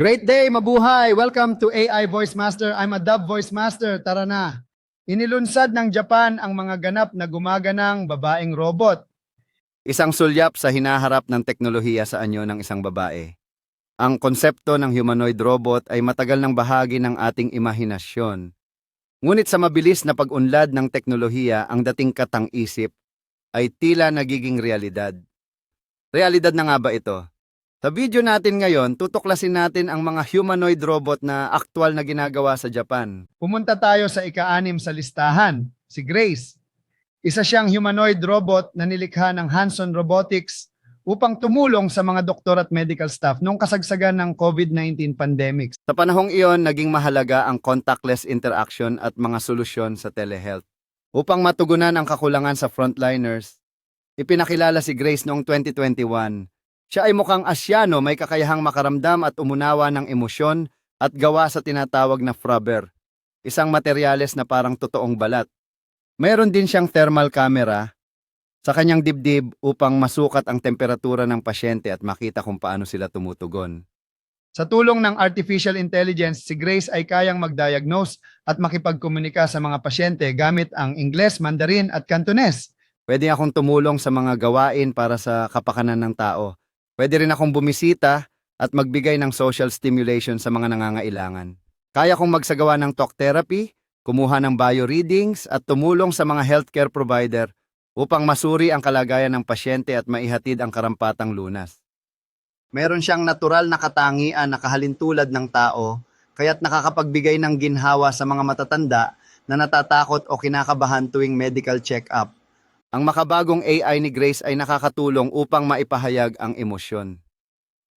Great day, mabuhay! Welcome to AI Voice Master. I'm a Dub Voice Master. Tara na. Inilunsad ng Japan ang mga ganap na gumaganang babaeng robot. Isang sulyap sa hinaharap ng teknolohiya sa anyo ng isang babae. Ang konsepto ng humanoid robot ay matagal ng bahagi ng ating imahinasyon. Ngunit sa mabilis na pag-unlad ng teknolohiya, ang dating katang-isip ay tila nagiging realidad. Realidad na nga ba ito? Sa video natin ngayon, tutuklasin natin ang mga humanoid robot na aktwal na ginagawa sa Japan. Pumunta tayo sa ika-anim sa listahan, si Grace. Isa siyang humanoid robot na nilikha ng Hanson Robotics upang tumulong sa mga doktor at medical staff noong kasagsagan ng COVID-19 pandemic. Sa panahong iyon, naging mahalaga ang contactless interaction at mga solusyon sa telehealth. Upang matugunan ang kakulangan sa frontliners, ipinakilala si Grace noong 2021. Siya ay mukhang asyano may kakayahang makaramdam at umunawa ng emosyon at gawa sa tinatawag na frubber, isang materyales na parang totoong balat. Mayroon din siyang thermal camera sa kanyang dibdib upang masukat ang temperatura ng pasyente at makita kung paano sila tumutugon. Sa tulong ng artificial intelligence, si Grace ay kayang mag-diagnose at makipagkomunika sa mga pasyente gamit ang Ingles, Mandarin at Cantonese. Pwede akong tumulong sa mga gawain para sa kapakanan ng tao. Pwede rin akong bumisita at magbigay ng social stimulation sa mga nangangailangan. Kaya kong magsagawa ng talk therapy, kumuha ng bio-readings at tumulong sa mga healthcare provider upang masuri ang kalagayan ng pasyente at maihatid ang karampatang lunas. Meron siyang natural na katangian na kahalintulad ng tao, kaya't nakakapagbigay ng ginhawa sa mga matatanda na natatakot o kinakabahan tuwing medical check-up. Ang makabagong AI ni Grace ay nakakatulong upang maipahayag ang emosyon.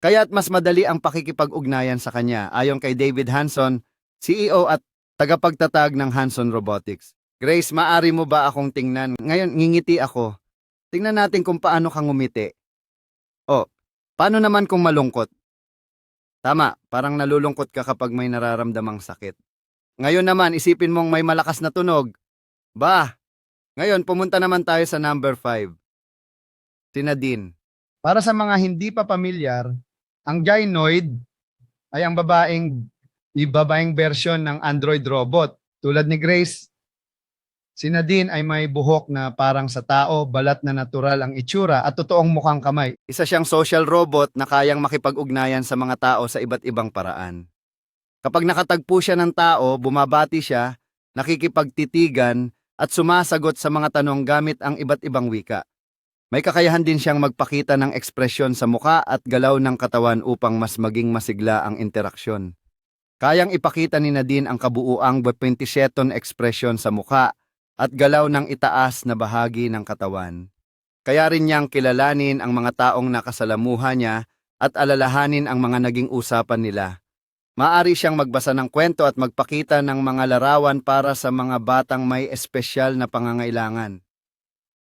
Kaya't mas madali ang pakikipag-ugnayan sa kanya ayon kay David Hanson, CEO at tagapagtatag ng Hanson Robotics. Grace, maari mo ba akong tingnan? Ngayon, ngingiti ako. Tingnan natin kung paano ka ngumiti. O, paano naman kung malungkot? Tama, parang nalulungkot ka kapag may nararamdamang sakit. Ngayon naman, isipin mong may malakas na tunog. Bah, ngayon, pumunta naman tayo sa number 5. Si Nadine. Para sa mga hindi pa pamilyar, ang gynoid ay ang babaeng ibabaeng version ng Android robot. Tulad ni Grace, si Nadine ay may buhok na parang sa tao, balat na natural ang itsura at totoong mukhang kamay. Isa siyang social robot na kayang makipag-ugnayan sa mga tao sa iba't ibang paraan. Kapag nakatagpo siya ng tao, bumabati siya, nakikipagtitigan, at sumasagot sa mga tanong gamit ang iba't ibang wika. May kakayahan din siyang magpakita ng ekspresyon sa muka at galaw ng katawan upang mas maging masigla ang interaksyon. Kayang ipakita ni Nadine ang kabuuang 27 ekspresyon sa muka at galaw ng itaas na bahagi ng katawan. Kaya rin niyang kilalanin ang mga taong nakasalamuha niya at alalahanin ang mga naging usapan nila. Maari siyang magbasa ng kwento at magpakita ng mga larawan para sa mga batang may espesyal na pangangailangan.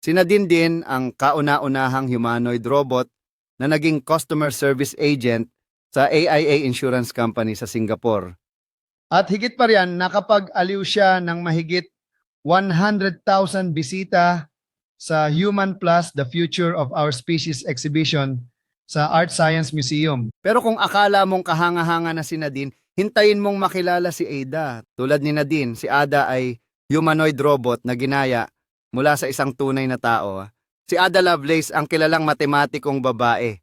Sinadin din ang kauna-unahang humanoid robot na naging customer service agent sa AIA Insurance Company sa Singapore. At higit pa riyan, nakapag-aliw siya ng mahigit 100,000 bisita sa Human Plus, The Future of Our Species exhibition sa Art Science Museum. Pero kung akala mong kahanga-hanga na si Nadine, hintayin mong makilala si Ada. Tulad ni Nadine, si Ada ay humanoid robot na ginaya mula sa isang tunay na tao. Si Ada Lovelace ang kilalang matematikong babae.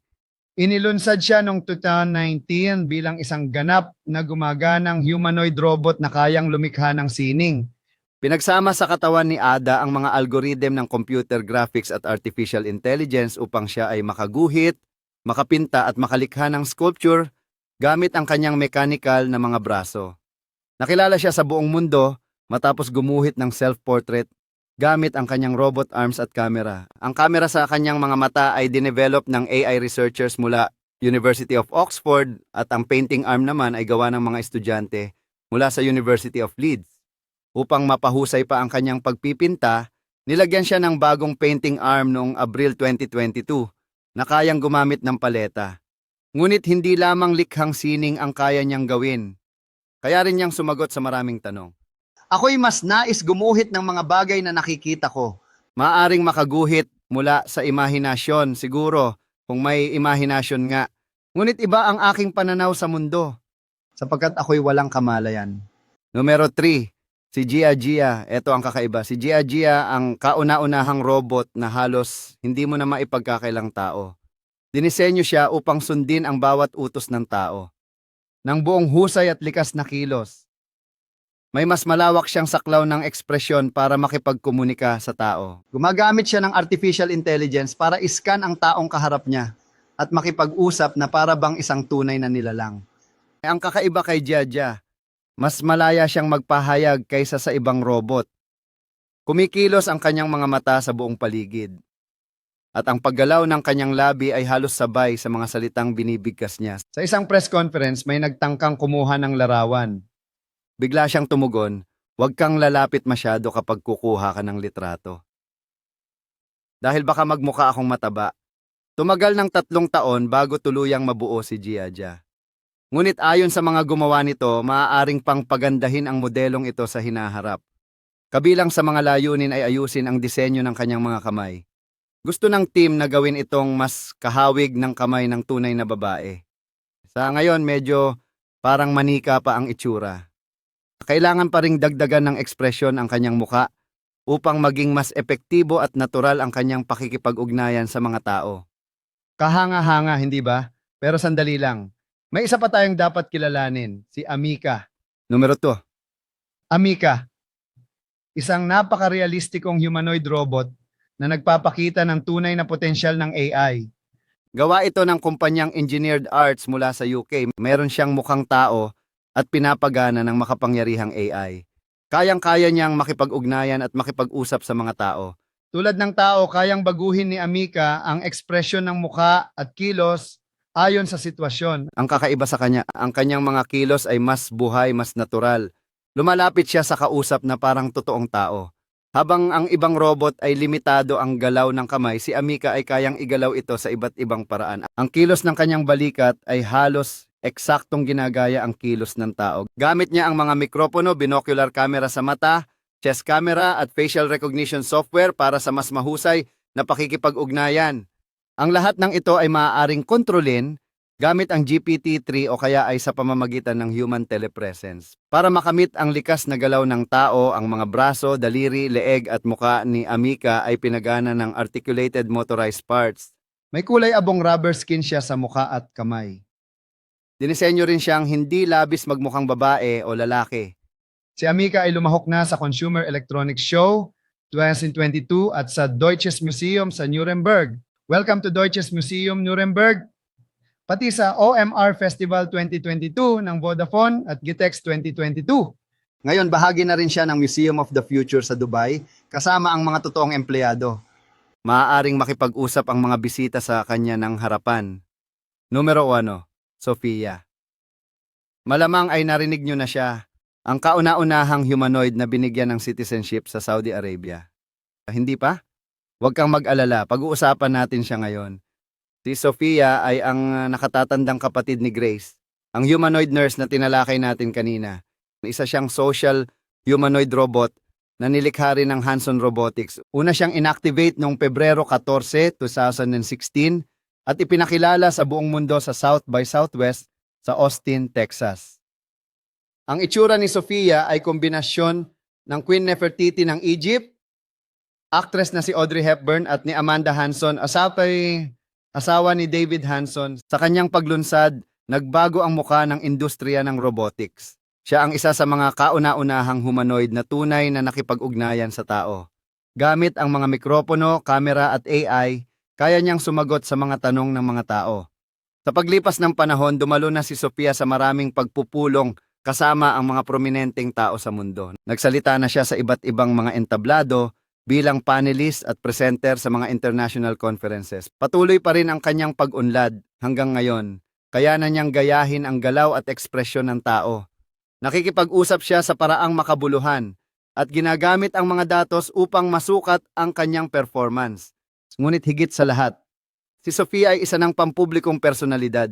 Inilunsad siya noong 2019 bilang isang ganap na gumaganang humanoid robot na kayang lumikha ng sining. Pinagsama sa katawan ni Ada ang mga algorithm ng computer graphics at artificial intelligence upang siya ay makaguhit, makapinta at makalikha ng sculpture gamit ang kanyang mechanical na mga braso. Nakilala siya sa buong mundo matapos gumuhit ng self-portrait gamit ang kanyang robot arms at camera. Ang camera sa kanyang mga mata ay dinevelop ng AI researchers mula University of Oxford at ang painting arm naman ay gawa ng mga estudyante mula sa University of Leeds. Upang mapahusay pa ang kanyang pagpipinta, nilagyan siya ng bagong painting arm noong Abril 2022 na kayang gumamit ng paleta. Ngunit hindi lamang likhang sining ang kaya niyang gawin. Kaya rin niyang sumagot sa maraming tanong. Ako'y mas nais gumuhit ng mga bagay na nakikita ko. Maaring makaguhit mula sa imahinasyon siguro kung may imahinasyon nga. Ngunit iba ang aking pananaw sa mundo. sapagkat ako'y walang kamalayan. Numero 3, si Gia Gia. Ito ang kakaiba. Si Gia Gia ang kauna-unahang robot na halos hindi mo na maipagkakailang tao. Dinisenyo siya upang sundin ang bawat utos ng tao. Nang buong husay at likas na kilos. May mas malawak siyang saklaw ng ekspresyon para makipagkomunika sa tao. Gumagamit siya ng artificial intelligence para iskan ang taong kaharap niya at makipag-usap na para bang isang tunay na nilalang. Ang kakaiba kay Jaja, mas malaya siyang magpahayag kaysa sa ibang robot. Kumikilos ang kanyang mga mata sa buong paligid. At ang paggalaw ng kanyang labi ay halos sabay sa mga salitang binibigkas niya. Sa isang press conference, may nagtangkang kumuha ng larawan. Bigla siyang tumugon, huwag kang lalapit masyado kapag kukuha ka ng litrato. Dahil baka magmuka akong mataba. Tumagal ng tatlong taon bago tuluyang mabuo si Giaja. Ngunit ayon sa mga gumawa nito, maaaring pang pagandahin ang modelong ito sa hinaharap. Kabilang sa mga layunin ay ayusin ang disenyo ng kanyang mga kamay. Gusto ng team na gawin itong mas kahawig ng kamay ng tunay na babae. Sa ngayon, medyo parang manika pa ang itsura. Kailangan pa ring dagdagan ng ekspresyon ang kanyang muka upang maging mas epektibo at natural ang kanyang pakikipag-ugnayan sa mga tao. Kahanga-hanga, hindi ba? Pero sandali lang. May isa pa tayong dapat kilalanin, si Amika. Numero 2. Amika, isang napaka-realistikong humanoid robot na nagpapakita ng tunay na potensyal ng AI. Gawa ito ng kumpanyang Engineered Arts mula sa UK. Meron siyang mukhang tao at pinapagana ng makapangyarihang AI. Kayang-kaya niyang makipag-ugnayan at makipag-usap sa mga tao. Tulad ng tao, kayang baguhin ni Amika ang ekspresyon ng mukha at kilos ayon sa sitwasyon. Ang kakaiba sa kanya, ang kanyang mga kilos ay mas buhay, mas natural. Lumalapit siya sa kausap na parang totoong tao. Habang ang ibang robot ay limitado ang galaw ng kamay, si Amika ay kayang igalaw ito sa iba't ibang paraan. Ang kilos ng kanyang balikat ay halos eksaktong ginagaya ang kilos ng tao. Gamit niya ang mga mikropono, binocular camera sa mata, chest camera at facial recognition software para sa mas mahusay na pakikipag-ugnayan. Ang lahat ng ito ay maaaring kontrolin gamit ang GPT-3 o kaya ay sa pamamagitan ng human telepresence. Para makamit ang likas na galaw ng tao, ang mga braso, daliri, leeg at muka ni Amika ay pinagana ng articulated motorized parts. May kulay abong rubber skin siya sa muka at kamay. Dinisenyo rin siyang hindi labis magmukhang babae o lalaki. Si Amika ay lumahok na sa Consumer Electronics Show 2022 at sa Deutsches Museum sa Nuremberg. Welcome to Deutsches Museum Nuremberg pati sa OMR Festival 2022 ng Vodafone at Gitex 2022. Ngayon, bahagi na rin siya ng Museum of the Future sa Dubai kasama ang mga totoong empleyado. Maaaring makipag-usap ang mga bisita sa kanya ng harapan. Numero 1, Sofia. Malamang ay narinig nyo na siya, ang kauna-unahang humanoid na binigyan ng citizenship sa Saudi Arabia. Hindi pa? Huwag kang mag-alala, pag-uusapan natin siya ngayon. Si Sofia ay ang uh, nakatatandang kapatid ni Grace, ang humanoid nurse na tinalakay natin kanina. Isa siyang social humanoid robot na nilikha rin ng Hanson Robotics. Una siyang inactivate noong Pebrero 14, 2016 at ipinakilala sa buong mundo sa South by Southwest sa Austin, Texas. Ang itsura ni Sofia ay kombinasyon ng Queen Nefertiti ng Egypt, actress na si Audrey Hepburn at ni Amanda Hanson, asapay asawa ni David Hanson, sa kanyang paglunsad, nagbago ang muka ng industriya ng robotics. Siya ang isa sa mga kauna-unahang humanoid na tunay na nakipag-ugnayan sa tao. Gamit ang mga mikropono, kamera at AI, kaya niyang sumagot sa mga tanong ng mga tao. Sa paglipas ng panahon, dumalo na si Sofia sa maraming pagpupulong kasama ang mga prominenteng tao sa mundo. Nagsalita na siya sa iba't ibang mga entablado, bilang panelist at presenter sa mga international conferences. Patuloy pa rin ang kanyang pag-unlad hanggang ngayon. Kaya na niyang gayahin ang galaw at ekspresyon ng tao. Nakikipag-usap siya sa paraang makabuluhan at ginagamit ang mga datos upang masukat ang kanyang performance. Ngunit higit sa lahat, si Sofia ay isa ng pampublikong personalidad.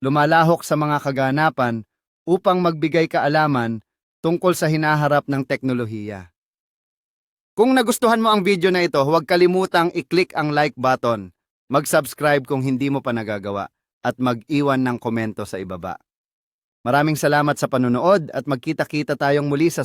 Lumalahok sa mga kaganapan upang magbigay kaalaman tungkol sa hinaharap ng teknolohiya. Kung nagustuhan mo ang video na ito, huwag kalimutang i-click ang like button, mag-subscribe kung hindi mo pa nagagawa, at mag-iwan ng komento sa ibaba. Maraming salamat sa panunood at magkita-kita tayong muli sa